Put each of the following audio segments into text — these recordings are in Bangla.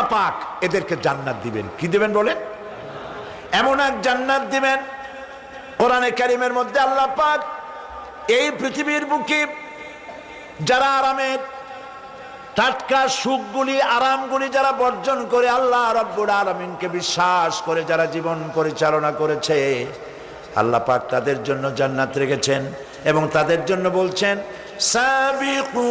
আল্লাহ পাক এদেরকে জান্নাত দিবেন। কি দিবেন বলেন? এমন এক জান্নাত দিবেন, কোরআনে কারিমের মধ্যে আল্লাহ পাক এই পৃথিবীর বুকে যারা আরামের টাটকা সুখগুলি, আরামগুলি যারা বর্জন করে আল্লাহ রব্বুর আলমিনকে বিশ্বাস করে যারা জীবন পরিচালনা করেছে, আল্লাহ পাক তাদের জন্য জান্নাত রেখেছেন এবং তাদের জন্য বলছেন সাবিকু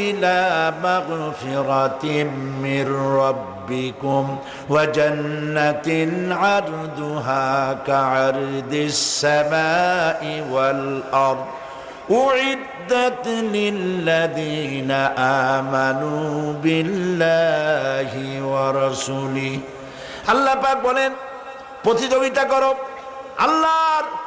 ইলা মাগফিরাতিম মির রাব্বিকুম ওয়া জান্নাতিন আরদুহা কা'আরদিস সামাই ওয়াল আরদ أعدت للذين آمنوا بالله ورسوله আল্লাহ পাক বলেন প্রতিযোগিতা করো আল্লাহর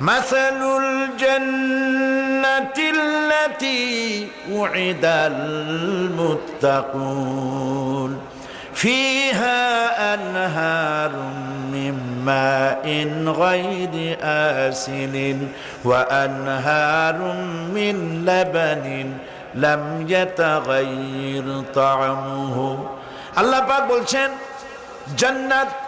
مثل الجنة التي وعد المتقون فيها أنهار من ماء غير آسن وأنهار من لبن لم يتغير طعمه الله পাক বলছেন জান্নাত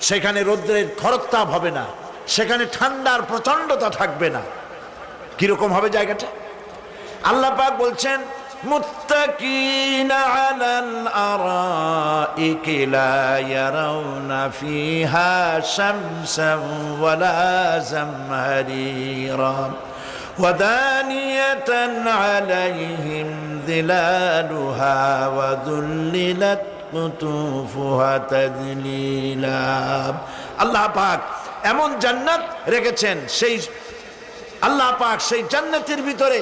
সেখানে রৌদ্রের খরতাপ হবে না সেখানে ঠান্ডার প্রচন্ডতা থাকবে না কিরকম হবে জায়গাটা আল্লাহ পাক বলছেন মুত্তাকিনা আলাল আরাইকি লা ইয়ারাউনা ফিহা শামসান ওয়ালা জামহারিরা ودانية عليهم ظلالها وذللت কুতুফুহা তাদলিলা আল্লাহ পাক এমন জান্নাত রেখেছেন, সেই আল্লাহ পাক সেই জান্নাতের ভিতরে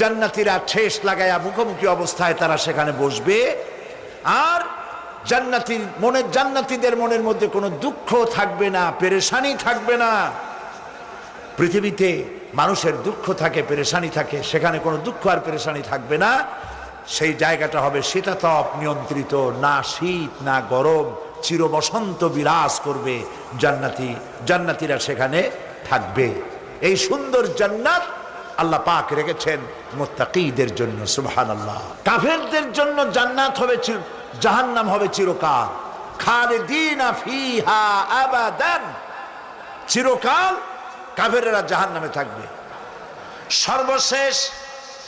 জান্নাতীরা ঠেস লাগায়া মুখোমুখি অবস্থায় তারা সেখানে বসবে। আর জান্নাতির মনের জান্নাতীদের মনের মধ্যে কোনো দুঃখ থাকবে না, পেরেশানি থাকবে না। পৃথিবীতে মানুষের দুঃখ থাকে, পেরেশানি থাকে, সেখানে কোনো দুঃখ আর পেরেশানি থাকবে না। সেই জায়গাটা হবে শীতাতপ নিয়ন্ত্রিত, না শীত, না গরম চির বসন্ত বিরাজ করবে জান্নাতি, জান্নাতিরা সেখানে থাকবে। এই সুন্দর জান্নাত আল্লাহ পাক রেখেছেন মোত্তাকিদের জন্য সুবহান আল্লাহ কাফেরদের জন্য জান্নাত হবে জাহান্নাম হবে চিরকাল। খালিদিনা ফিহা আবাদান। চিরকাল কাফেরেরা জাহান্নামে থাকবে। সর্বশেষ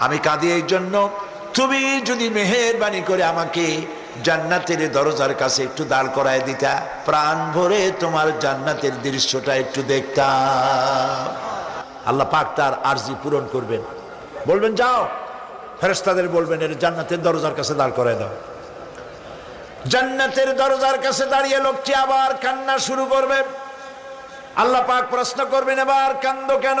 আমি কাঁদি এই জন্য। তুমি যদি মেহেরবানি করে আমাকে জান্নাতের দরজার কাছে একটু দাঁড় করায় দিতা, প্রাণ ভরে তোমার জান্নাতের দৃশ্যটা একটু দেখতাম। আল্লাহ পাক তার আরজি পূরণ করবেন। বলবেন, যাও। ফেরেস্তাদের বলবেন, এর জান্নাতের দরজার কাছে দাঁড় করায় দাও। জান্নাতের দরজার কাছে দাঁড়িয়ে লোকটি আবার কান্না শুরু করবে। আল্লাহ পাক প্রশ্ন করবেন, এবার কান্দ কেন?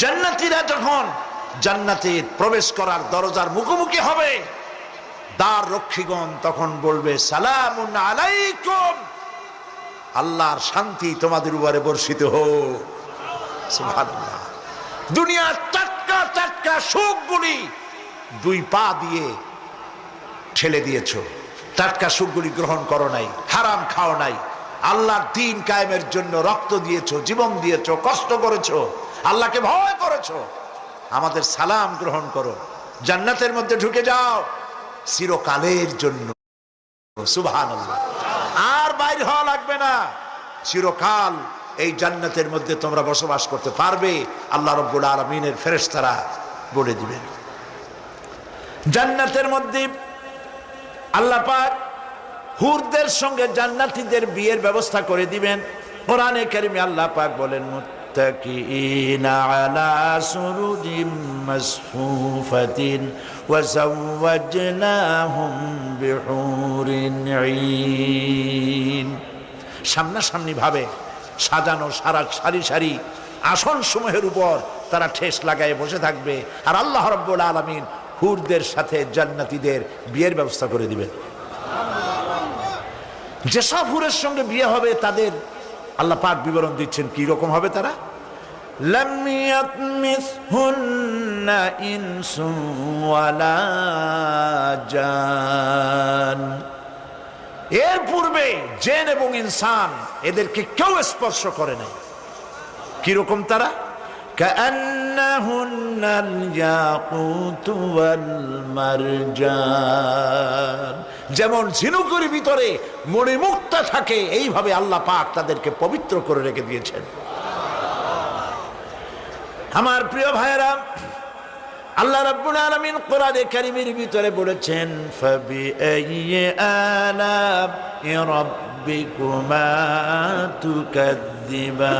জান্নাতীরা যখন জান্নাতে প্রবেশ করার দরজার মুখোমুখি হবে, দ্বার রক্ষীগণ তখন বলবে, সালামুন আলাইকুম। আল্লাহর শান্তি তোমাদের উপরে বর্ষিত হোক। দুনিয়ার টাটকা টাটকা সুখগুলি দুই পা দিয়ে ঠেলে দিয়েছ। টাটকা সুখগুলি গ্রহণ করো নাই, হারাম খাও নাই। আল্লাহর দিন কায়েমের জন্য রক্ত দিয়েছ, জীবন দিয়েছ, কষ্ট করেছ। আল্লাহকে ভয় করেছ। আমাদের সালাম গ্রহণ করো। জান্নাতের মধ্যে ঢুকে যাও। চিরকালের জন্য। সুবহান আর বাইর হওয়া লাগবে না। চিরকাল এই জান্নাতের মধ্যে তোমরা বসবাস করতে পারবে। আল্লাহ রব্বুল আলমিনের ফেরেশতারা বলে দিবেন। জান্নাতের মধ্যে আল্লাহ পাক হুরদের সঙ্গে জান্নাতীদের বিয়ের ব্যবস্থা করে দিবেন। কোরআনে কারিমে আল্লাহ পাক বলেন আলা সুরুজিম মাসফুফাতিন ওয়া যাওয়াজনাহুম বিহুরিন ঈন সামনাসামনি ভাবে সাজানো সারা সারি সারি আসন সমূহের উপর তারা ঠেস লাগায় বসে থাকবে আর আল্লাহ রব্বুল আলমিন হুরদের সাথে জান্নাতীদের বিয়ের ব্যবস্থা করে দিবেন। যেসব হুরের সঙ্গে বিয়ে হবে তাদের আল্লাহ পাক বিবরণ দিচ্ছেন, কি রকম হবে তারা? এর পূর্বে জেন এবং ইনসান এদেরকে কেউ স্পর্শ করে নাই। কীরকম তারা? كأنهن الياقوت والمرجان যেমন ঝিনুকের ভিতরে মণিমুক্তা থাকে এইভাবে আল্লাহ পাক তাদেরকে পবিত্র করে রেখে দিয়েছেন আমার প্রিয় ভাইরা আল্লাহ রাব্বুল আলামিন কোরআনে কারীমের ভিতরে বলেছেন ফাবি আইয়ি আলা রাব্বিকুমা তুকাদ্দিবান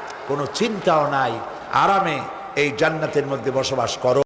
কোনো চিন্তাও নাই। আরামে এই জান্নাতের মধ্যে বসবাস করো।